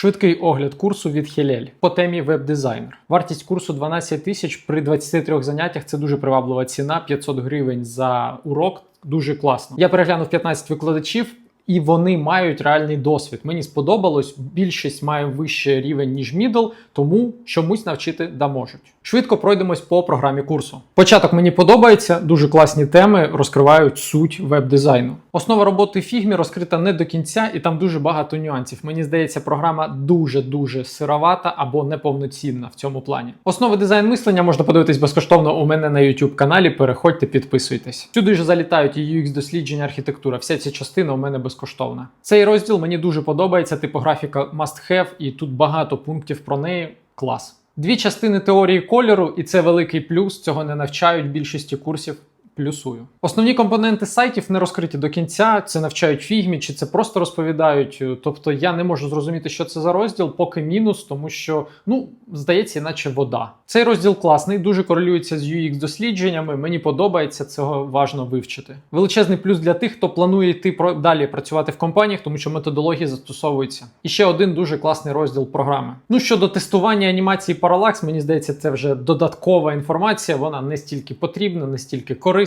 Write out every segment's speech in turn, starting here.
Швидкий огляд курсу від Хелель по темі веб-дизайнер. Вартість курсу 12 тисяч при 23 заняттях. Це дуже приваблива ціна. 500 гривень за урок. Дуже класно. Я переглянув 15 викладачів. І вони мають реальний досвід. Мені сподобалось. Більшість має вищий рівень ніж мідл, тому чомусь навчити да можуть. Швидко пройдемось по програмі курсу. Початок мені подобається. Дуже класні теми розкривають суть веб-дизайну. Основа роботи Figma розкрита не до кінця, і там дуже багато нюансів. Мені здається, програма дуже дуже сировата або неповноцінна в цьому плані. Основи дизайн мислення можна подивитись безкоштовно у мене на YouTube каналі. Переходьте, підписуйтесь. Сюди ж залітають і UX дослідження, архітектура. Вся ця частина у мене безкоштовна. Цей розділ мені дуже подобається. Типографіка must have, і тут багато пунктів про неї. Клас. Дві частини теорії кольору, і це великий плюс. Цього не навчають більшості курсів. Плюсую. Основні компоненти сайтів не розкриті до кінця. Це навчають фігмі, чи це просто розповідають. Тобто я не можу зрозуміти, що це за розділ, поки мінус, тому що ну здається, іначе вода. Цей розділ класний, дуже корелюється з UX дослідженнями. Мені подобається цього важно вивчити. Величезний плюс для тих, хто планує йти про далі працювати в компаніях, тому що методології застосовуються. І ще один дуже класний розділ програми. Ну щодо тестування анімації Parallax, мені здається, це вже додаткова інформація. Вона не стільки потрібна, не стільки корисна,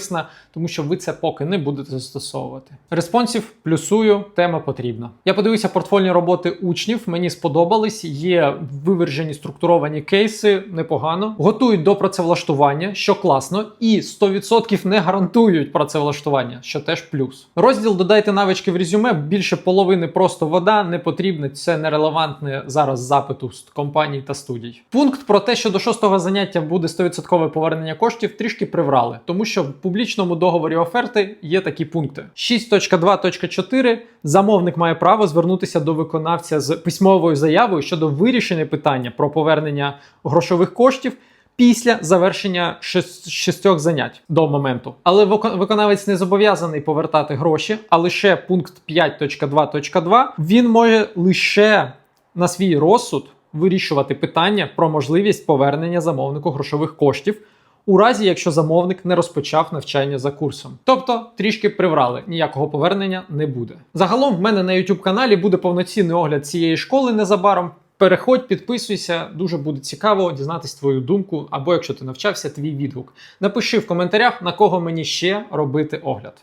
тому що ви це поки не будете застосовувати. Респонсів плюсую, тема потрібна. Я подивився портфольні роботи учнів. Мені сподобались. Є вивержені структуровані кейси, непогано. Готують до працевлаштування, що класно, і 100% не гарантують працевлаштування, що теж плюс. Розділ додайте навички в резюме. Більше половини просто вода не потрібне. Це нерелевантне зараз запиту з компаній та студій. Пункт про те, що до шостого заняття буде 100% повернення коштів, трішки приврали, тому що публічному договорі оферти є такі пункти: 6.2.4 замовник має право звернутися до виконавця з письмовою заявою щодо вирішення питання про повернення грошових коштів. Після завершення шістьох занять до моменту, але вик- виконавець не зобов'язаний повертати гроші, а лише пункт 5.2.2 він може лише на свій розсуд вирішувати питання про можливість повернення замовнику грошових коштів у разі, якщо замовник не розпочав навчання за курсом. Тобто трішки приврали, ніякого повернення не буде. Загалом в мене на YouTube каналі буде повноцінний огляд цієї школи незабаром. Переходь, підписуйся, дуже буде цікаво дізнатись твою думку, або якщо ти навчався, твій відгук. Напиши в коментарях, на кого мені ще робити огляд.